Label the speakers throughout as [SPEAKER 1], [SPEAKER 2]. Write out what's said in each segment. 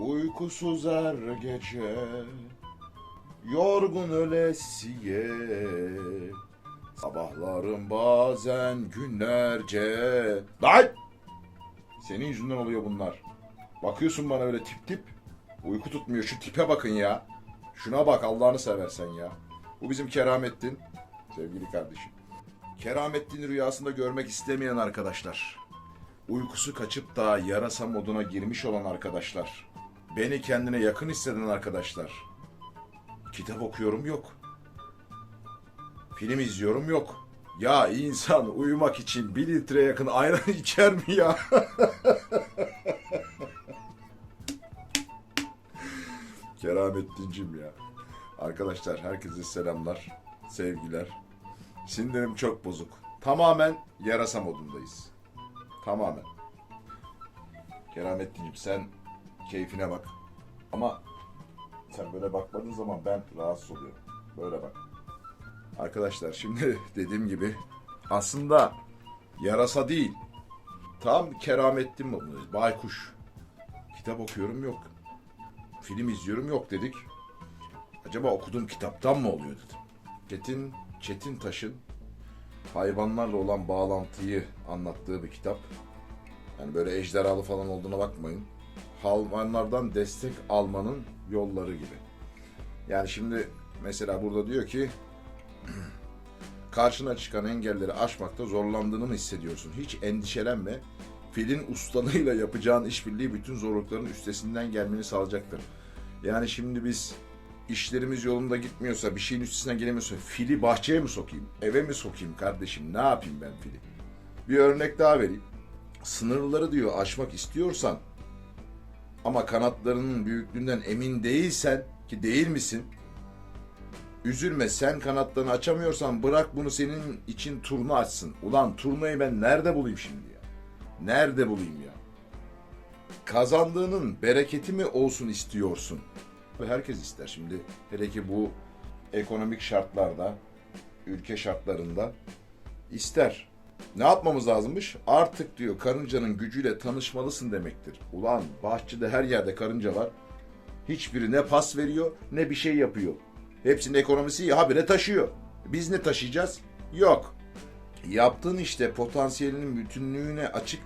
[SPEAKER 1] Uykusuz her gece Yorgun ölesiye Sabahlarım bazen günlerce Lan! Senin yüzünden oluyor bunlar. Bakıyorsun bana öyle tip tip. Uyku tutmuyor. Şu tipe bakın ya. Şuna bak Allah'ını seversen ya. Bu bizim Keramettin. Sevgili kardeşim. Keramettin'i rüyasında görmek istemeyen arkadaşlar. Uykusu kaçıp da yarasa moduna girmiş olan arkadaşlar. Beni kendine yakın hisseden arkadaşlar. Kitap okuyorum yok. Film izliyorum yok. Ya insan uyumak için bir litre yakın ayran içer mi ya? Keramettincim ya. Arkadaşlar herkese selamlar, sevgiler. Sindirim çok bozuk. Tamamen yarasa modundayız. Tamamen. Keramettincim sen keyfine bak. Ama sen böyle bakmadığın zaman ben rahatsız oluyorum. Böyle bak. Arkadaşlar şimdi dediğim gibi aslında yarasa değil. Tam keramettin modundayız. Baykuş. Kitap okuyorum yok. Film izliyorum yok dedik. Acaba okuduğum kitaptan mı oluyor dedim. Çetin, Çetin Taş'ın hayvanlarla olan bağlantıyı anlattığı bir kitap. Yani böyle ejderhalı falan olduğuna bakmayın. Hayvanlardan destek almanın yolları gibi. Yani şimdi mesela burada diyor ki karşına çıkan engelleri aşmakta zorlandığını mı hissediyorsun? Hiç endişelenme. Filin ustalığıyla yapacağın işbirliği bütün zorlukların üstesinden gelmeni sağlayacaktır. Yani şimdi biz işlerimiz yolunda gitmiyorsa, bir şeyin üstesinden gelemiyorsa fili bahçeye mi sokayım? Eve mi sokayım kardeşim? Ne yapayım ben fili? Bir örnek daha vereyim. Sınırları diyor aşmak istiyorsan ama kanatlarının büyüklüğünden emin değilsen ki değil misin? Üzülme sen kanatlarını açamıyorsan bırak bunu senin için turnu açsın. Ulan turnayı ben nerede bulayım şimdi ya? Nerede bulayım ya? Kazandığının bereketi mi olsun istiyorsun? Herkes ister şimdi. Hele ki bu ekonomik şartlarda, ülke şartlarında ister. Ne yapmamız lazımmış? Artık diyor karıncanın gücüyle tanışmalısın demektir. Ulan bahçede her yerde karınca var. Hiçbiri ne pas veriyor ne bir şey yapıyor. Hepsinin ekonomisi habire taşıyor. Biz ne taşıyacağız? Yok. Yaptığın işte potansiyelinin bütünlüğüne açık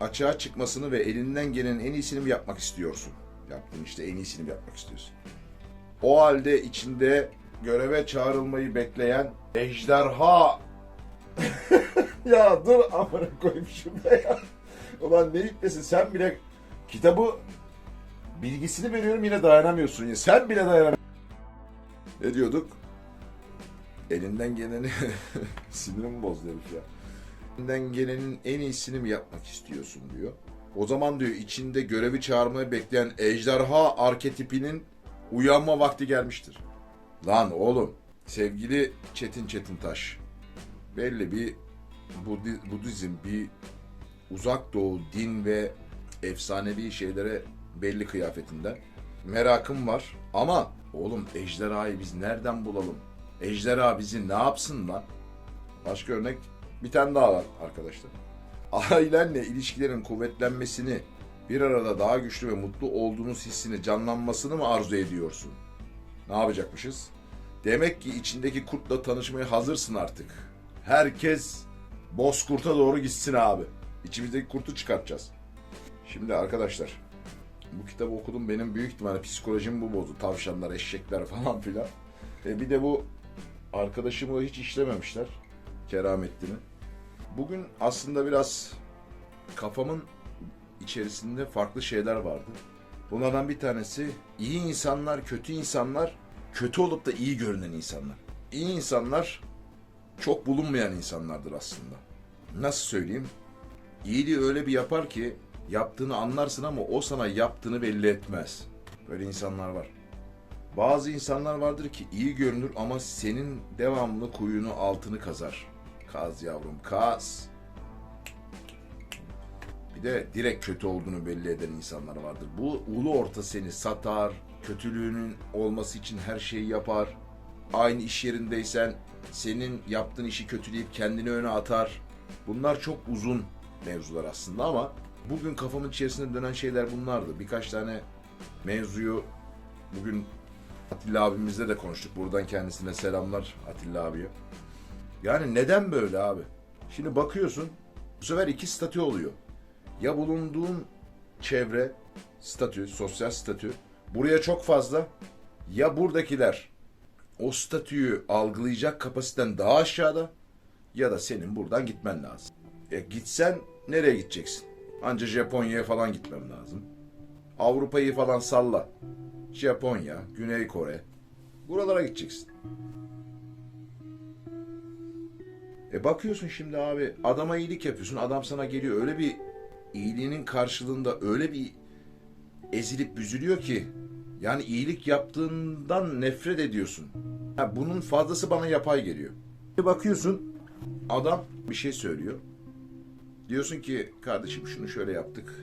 [SPEAKER 1] açığa çıkmasını ve elinden gelenin en iyisini mi yapmak istiyorsun? Yaptığın işte en iyisini mi yapmak istiyorsun? O halde içinde göreve çağrılmayı bekleyen ejderha ya dur amına koyayım şurada ya. Ulan ne hikmesi sen bile kitabı bilgisini veriyorum yine dayanamıyorsun ya. Sen bile dayanamıyorsun. Ne diyorduk? Elinden geleni sinirimi bozdu herif ya. Elinden gelenin en iyisini mi yapmak istiyorsun diyor. O zaman diyor içinde görevi çağırmayı bekleyen ejderha arketipinin uyanma vakti gelmiştir. Lan oğlum sevgili Çetin Çetin Taş belli bir Budizm bir uzak doğu din ve efsanevi şeylere belli kıyafetinden merakım var ama oğlum ejderhayı biz nereden bulalım? Ejderha bizi ne yapsın lan? Başka örnek bir tane daha var arkadaşlar. Ailenle ilişkilerin kuvvetlenmesini, bir arada daha güçlü ve mutlu olduğunuz hissini canlanmasını mı arzu ediyorsun? Ne yapacakmışız? Demek ki içindeki kurtla tanışmaya hazırsın artık. Herkes Bozkurt'a doğru gitsin abi. İçimizdeki kurtu çıkartacağız. Şimdi arkadaşlar bu kitabı okudum benim büyük ihtimalle psikolojim bu bozdu. Tavşanlar, eşekler falan filan. E bir de bu arkadaşımı hiç işlememişler. Keramettin'i. Bugün aslında biraz kafamın içerisinde farklı şeyler vardı. Bunlardan bir tanesi iyi insanlar, kötü insanlar, kötü olup da iyi görünen insanlar. İyi insanlar çok bulunmayan insanlardır aslında. Nasıl söyleyeyim? İyiliği öyle bir yapar ki yaptığını anlarsın ama o sana yaptığını belli etmez. Böyle insanlar var. Bazı insanlar vardır ki iyi görünür ama senin devamlı kuyunu altını kazar. Kaz yavrum kaz. Bir de direkt kötü olduğunu belli eden insanlar vardır. Bu ulu orta seni satar, kötülüğünün olması için her şeyi yapar. Aynı iş yerindeysen senin yaptığın işi kötüleyip kendini öne atar. Bunlar çok uzun mevzular aslında ama bugün kafamın içerisinde dönen şeyler bunlardı. Birkaç tane mevzuyu bugün Atilla abimizle de konuştuk. Buradan kendisine selamlar Atilla abiye. Yani neden böyle abi? Şimdi bakıyorsun bu sefer iki statü oluyor. Ya bulunduğun çevre, statü, sosyal statü buraya çok fazla ya buradakiler o statüyü algılayacak kapasiten daha aşağıda ya da senin buradan gitmen lazım. E gitsen nereye gideceksin? Anca Japonya'ya falan gitmem lazım. Avrupa'yı falan salla. Japonya, Güney Kore. Buralara gideceksin. E bakıyorsun şimdi abi adama iyilik yapıyorsun. Adam sana geliyor öyle bir iyiliğinin karşılığında öyle bir ezilip büzülüyor ki yani iyilik yaptığından nefret ediyorsun. Ha, bunun fazlası bana yapay geliyor. Bir bakıyorsun adam bir şey söylüyor. Diyorsun ki kardeşim şunu şöyle yaptık.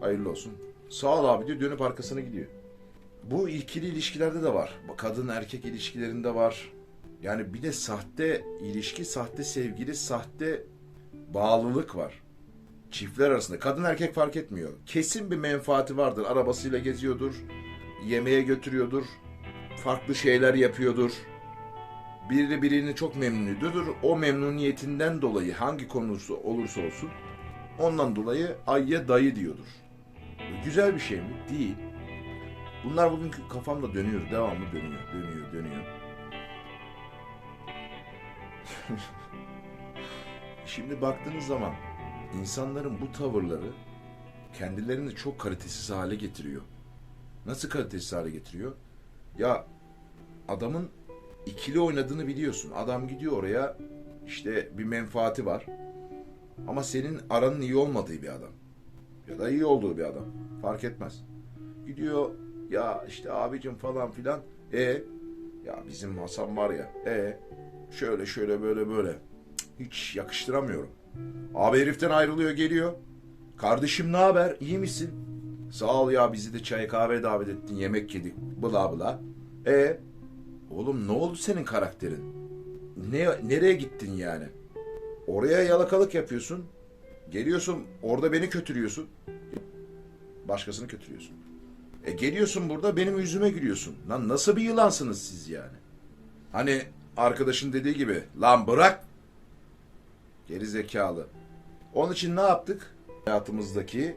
[SPEAKER 1] Hayırlı olsun. Sağ ol abi diyor dönüp arkasına gidiyor. Bu ikili ilişkilerde de var. Kadın erkek ilişkilerinde var. Yani bir de sahte ilişki, sahte sevgili, sahte bağlılık var. Çiftler arasında. Kadın erkek fark etmiyor. Kesin bir menfaati vardır. Arabasıyla geziyordur. Yemeğe götürüyordur. Farklı şeyler yapıyordur. Biri birini çok memnunudur. O memnuniyetinden dolayı hangi konusu olursa olsun ondan dolayı ayya dayı diyordur. Güzel bir şey mi? Değil. Bunlar bugünkü kafamda dönüyor. Devamlı dönüyor, dönüyor, dönüyor. Şimdi baktığınız zaman insanların bu tavırları kendilerini çok kalitesiz hale getiriyor. Nasıl kalitesiz hale getiriyor? Ya adamın ikili oynadığını biliyorsun. Adam gidiyor oraya işte bir menfaati var. Ama senin aranın iyi olmadığı bir adam. Ya da iyi olduğu bir adam. Fark etmez. Gidiyor ya işte abicim falan filan. E ya bizim Hasan var ya. E şöyle şöyle böyle böyle. Hiç yakıştıramıyorum. Abi heriften ayrılıyor geliyor. Kardeşim ne haber? İyi misin? Sağ ol ya bizi de çay kahve davet ettin. Yemek yedik. Bla bla. E oğlum ne oldu senin karakterin? Ne, nereye gittin yani? Oraya yalakalık yapıyorsun. Geliyorsun orada beni kötülüyorsun. Başkasını kötülüyorsun. E geliyorsun burada benim yüzüme gülüyorsun. Lan nasıl bir yılansınız siz yani? Hani arkadaşın dediği gibi lan bırak. Geri zekalı. Onun için ne yaptık? Hayatımızdaki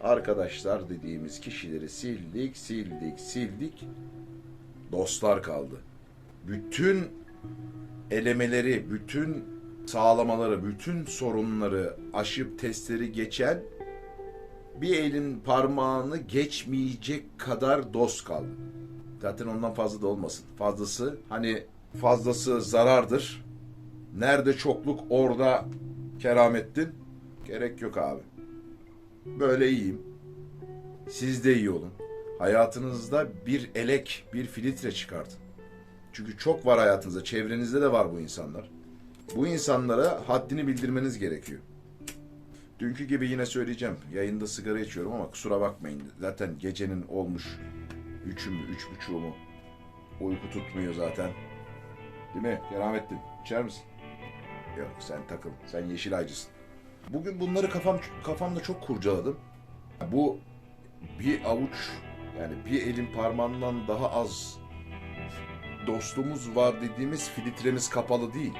[SPEAKER 1] arkadaşlar dediğimiz kişileri sildik, sildik, sildik. Dostlar kaldı. Bütün elemeleri, bütün sağlamaları, bütün sorunları aşıp testleri geçen bir elin parmağını geçmeyecek kadar dost kaldı. Zaten ondan fazla da olmasın. Fazlası hani fazlası zarardır. Nerede çokluk orada keramettin. Gerek yok abi. Böyle iyiyim. Siz de iyi olun. Hayatınızda bir elek, bir filtre çıkartın. Çünkü çok var hayatınızda, çevrenizde de var bu insanlar. Bu insanlara haddini bildirmeniz gerekiyor. Dünkü gibi yine söyleyeceğim. Yayında sigara içiyorum ama kusura bakmayın. Zaten gecenin olmuş üçü mü, üç buçuğu mu? Uyku tutmuyor zaten. Değil mi? Keramettin. İçer misin? Yok sen takıl. Sen Yeşilaycısın. Bugün bunları kafam kafamda çok kurcaladım. Bu bir avuç yani bir elin parmağından daha az dostumuz var dediğimiz filtremiz kapalı değil.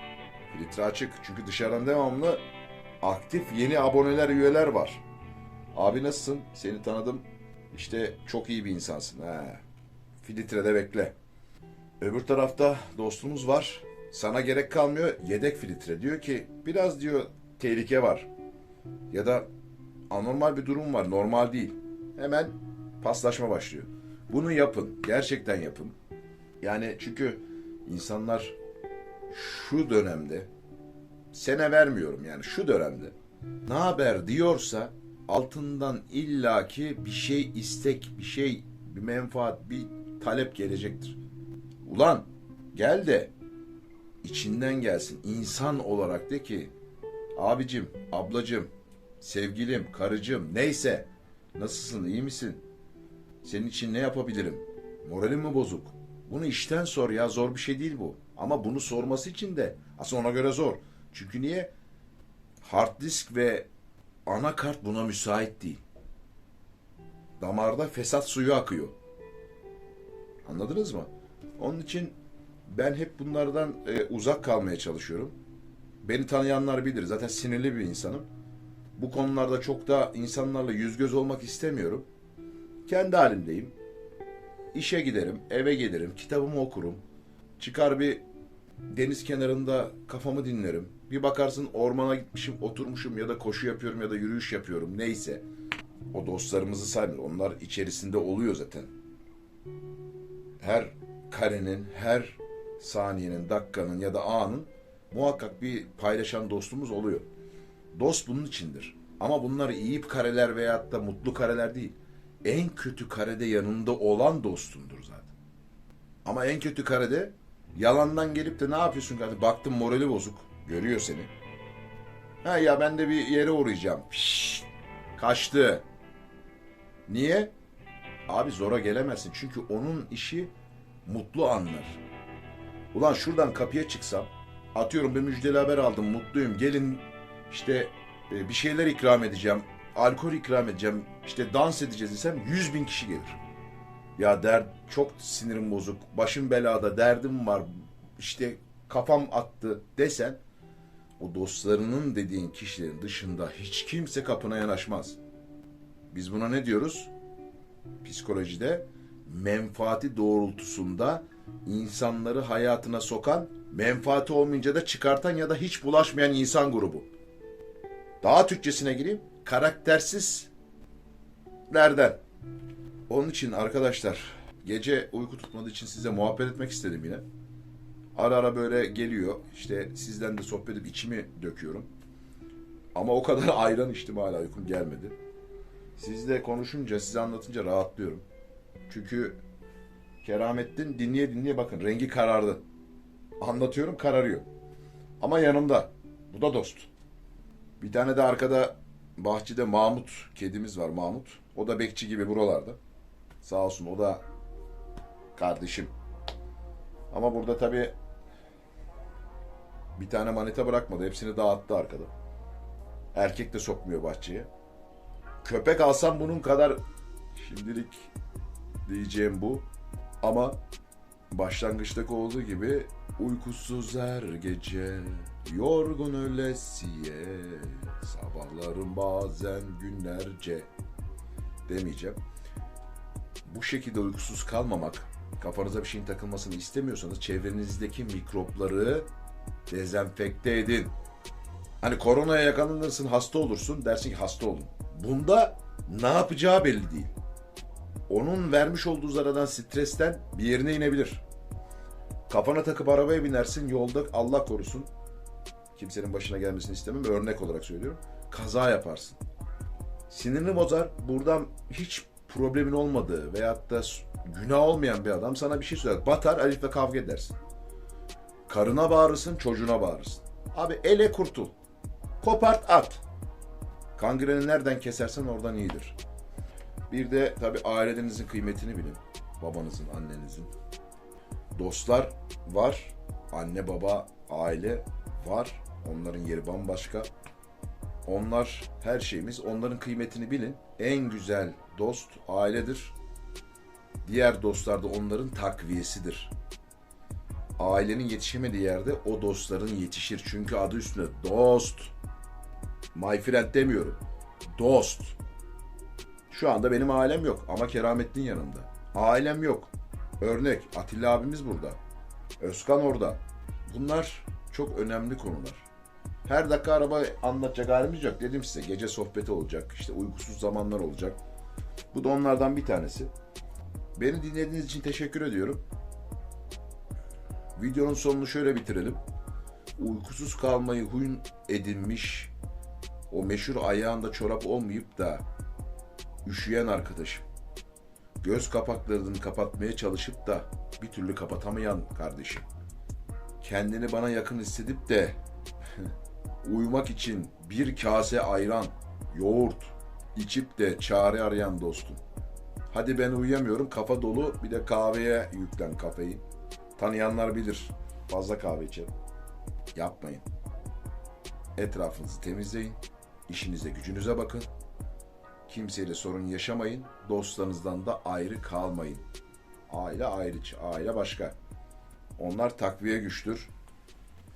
[SPEAKER 1] Filtre açık. Çünkü dışarıdan devamlı aktif yeni aboneler, üyeler var. Abi nasılsın? Seni tanıdım. İşte çok iyi bir insansın. He. Filtrede bekle. Öbür tarafta dostumuz var. Sana gerek kalmıyor. Yedek filtre. Diyor ki biraz diyor tehlike var. Ya da anormal bir durum var. Normal değil. Hemen paslaşma başlıyor. Bunu yapın. Gerçekten yapın. Yani çünkü insanlar şu dönemde sene vermiyorum yani şu dönemde ne haber diyorsa altından illaki bir şey istek, bir şey, bir menfaat, bir talep gelecektir. Ulan gel de içinden gelsin. insan olarak de ki abicim, ablacım, sevgilim, karıcığım neyse nasılsın, iyi misin? Senin için ne yapabilirim? Moralim mi bozuk? Bunu işten sor ya zor bir şey değil bu. Ama bunu sorması için de aslında ona göre zor. Çünkü niye? Hard disk ve anakart buna müsait değil. damarda fesat suyu akıyor. Anladınız mı? Onun için ben hep bunlardan e, uzak kalmaya çalışıyorum. Beni tanıyanlar bilir. Zaten sinirli bir insanım. Bu konularda çok da insanlarla yüz göz olmak istemiyorum. Kendi halimdeyim. İşe giderim, eve gelirim, kitabımı okurum. Çıkar bir deniz kenarında kafamı dinlerim. Bir bakarsın ormana gitmişim, oturmuşum ya da koşu yapıyorum ya da yürüyüş yapıyorum. Neyse. O dostlarımızı saymıyorum. Onlar içerisinde oluyor zaten. Her karenin, her saniyenin, dakikanın ya da anın muhakkak bir paylaşan dostumuz oluyor. Dost bunun içindir. Ama bunlar iyi kareler veyahut da mutlu kareler değil. En kötü karede yanında olan dostundur zaten. Ama en kötü karede yalandan gelip de ne yapıyorsun kardeşim? Baktım morali bozuk. Görüyor seni. Ha ya ben de bir yere uğrayacağım. Şşş, kaçtı. Niye? Abi zora gelemezsin. Çünkü onun işi mutlu anlar. Ulan şuradan kapıya çıksam, atıyorum bir müjdeli haber aldım, mutluyum. Gelin işte e, bir şeyler ikram edeceğim, alkol ikram edeceğim, işte dans edeceğiz desem 100 bin kişi gelir. Ya der çok sinirim bozuk, başım belada, derdim var, işte kafam attı desen o dostlarının dediğin kişilerin dışında hiç kimse kapına yanaşmaz. Biz buna ne diyoruz? Psikolojide menfaati doğrultusunda insanları hayatına sokan, menfaati olmayınca da çıkartan ya da hiç bulaşmayan insan grubu. Daha Türkçesine gireyim. Karaktersizlerden. Onun için arkadaşlar gece uyku tutmadığı için size muhabbet etmek istedim yine. Ara ara böyle geliyor. İşte sizden de sohbet edip içimi döküyorum. Ama o kadar ayran içtim hala uykum gelmedi. Sizle konuşunca, size anlatınca rahatlıyorum. Çünkü Keramettin dinleye dinleye bakın rengi karardı. Anlatıyorum kararıyor. Ama yanımda. Bu da dost. Bir tane de arkada bahçede Mahmut kedimiz var Mahmut. O da bekçi gibi buralarda. Sağ olsun o da kardeşim. Ama burada tabii bir tane manita bırakmadı. Hepsini dağıttı arkada. Erkek de sokmuyor bahçeye. Köpek alsam bunun kadar şimdilik diyeceğim bu. Ama başlangıçtaki olduğu gibi uykusuz her gece yorgun ölesiye sabahlarım bazen günlerce demeyeceğim. Bu şekilde uykusuz kalmamak, kafanıza bir şeyin takılmasını istemiyorsanız çevrenizdeki mikropları dezenfekte edin. Hani koronaya yakalanırsın, hasta olursun, dersin ki hasta oldum. Bunda ne yapacağı belli değil onun vermiş olduğu zarardan, stresten bir yerine inebilir. Kafana takıp arabaya binersin, yolda Allah korusun. Kimsenin başına gelmesini istemem, örnek olarak söylüyorum. Kaza yaparsın. Sinirini bozar, buradan hiç problemin olmadığı veyahut da günah olmayan bir adam sana bir şey söyler. Batar, Elif'le kavga edersin. Karına bağırırsın, çocuğuna bağırırsın. Abi ele kurtul. Kopart at. Kangreni nereden kesersen oradan iyidir. Bir de tabii ailelerinizin kıymetini bilin. Babanızın, annenizin. Dostlar var. Anne, baba, aile var. Onların yeri bambaşka. Onlar her şeyimiz. Onların kıymetini bilin. En güzel dost ailedir. Diğer dostlar da onların takviyesidir. Ailenin yetişemediği yerde o dostların yetişir. Çünkü adı üstünde dost. My friend demiyorum. Dost. Şu anda benim ailem yok ama Keramettin yanımda. Ailem yok. Örnek Atilla abimiz burada. Özkan orada. Bunlar çok önemli konular. Her dakika araba anlatacak halimiz yok. Dedim size gece sohbeti olacak. işte uykusuz zamanlar olacak. Bu da onlardan bir tanesi. Beni dinlediğiniz için teşekkür ediyorum. Videonun sonunu şöyle bitirelim. Uykusuz kalmayı huyun edinmiş, o meşhur ayağında çorap olmayıp da üşüyen arkadaşım. Göz kapaklarını kapatmaya çalışıp da bir türlü kapatamayan kardeşim. Kendini bana yakın hissedip de uyumak için bir kase ayran, yoğurt içip de çare arayan dostum. Hadi ben uyuyamıyorum kafa dolu bir de kahveye yüklen kafeyi. Tanıyanlar bilir fazla kahve içerim. Yapmayın. Etrafınızı temizleyin. İşinize gücünüze bakın Kimseyle sorun yaşamayın. Dostlarınızdan da ayrı kalmayın. Aile ayrıç, aile başka. Onlar takviye güçtür.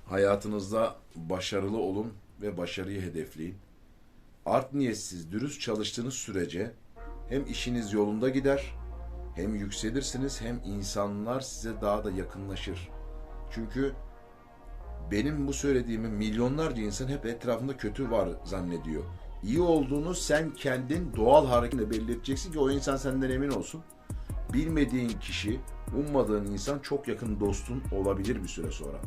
[SPEAKER 1] Hayatınızda başarılı olun ve başarıyı hedefleyin. Art niyetsiz, dürüst çalıştığınız sürece hem işiniz yolunda gider, hem yükselirsiniz hem insanlar size daha da yakınlaşır. Çünkü benim bu söylediğimi milyonlarca insan hep etrafında kötü var zannediyor. İyi olduğunu sen kendin doğal hareketle belli edeceksin ki o insan senden emin olsun. Bilmediğin kişi, ummadığın insan çok yakın dostun olabilir bir süre sonra.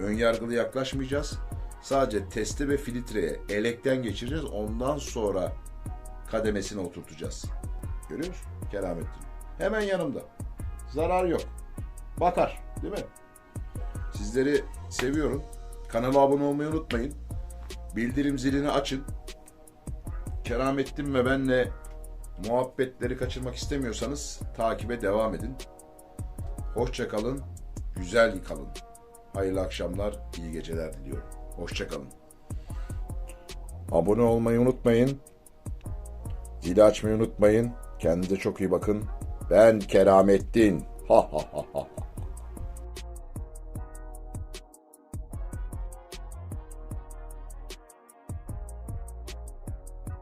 [SPEAKER 1] Önyargılı yaklaşmayacağız. Sadece teste ve filtreye elekten geçireceğiz. Ondan sonra kademesine oturtacağız. Görüyor musun? Keramettin. Hemen yanımda. Zarar yok. Bakar. Değil mi? Sizleri seviyorum. Kanala abone olmayı unutmayın. Bildirim zilini açın. Keramettin ve benle muhabbetleri kaçırmak istemiyorsanız takibe devam edin. Hoşça kalın, güzel kalın. Hayırlı akşamlar, iyi geceler diliyorum. Hoşça kalın. Abone olmayı unutmayın. Zili açmayı unutmayın. Kendinize çok iyi bakın. Ben Keramettin. Ha ha ha ha.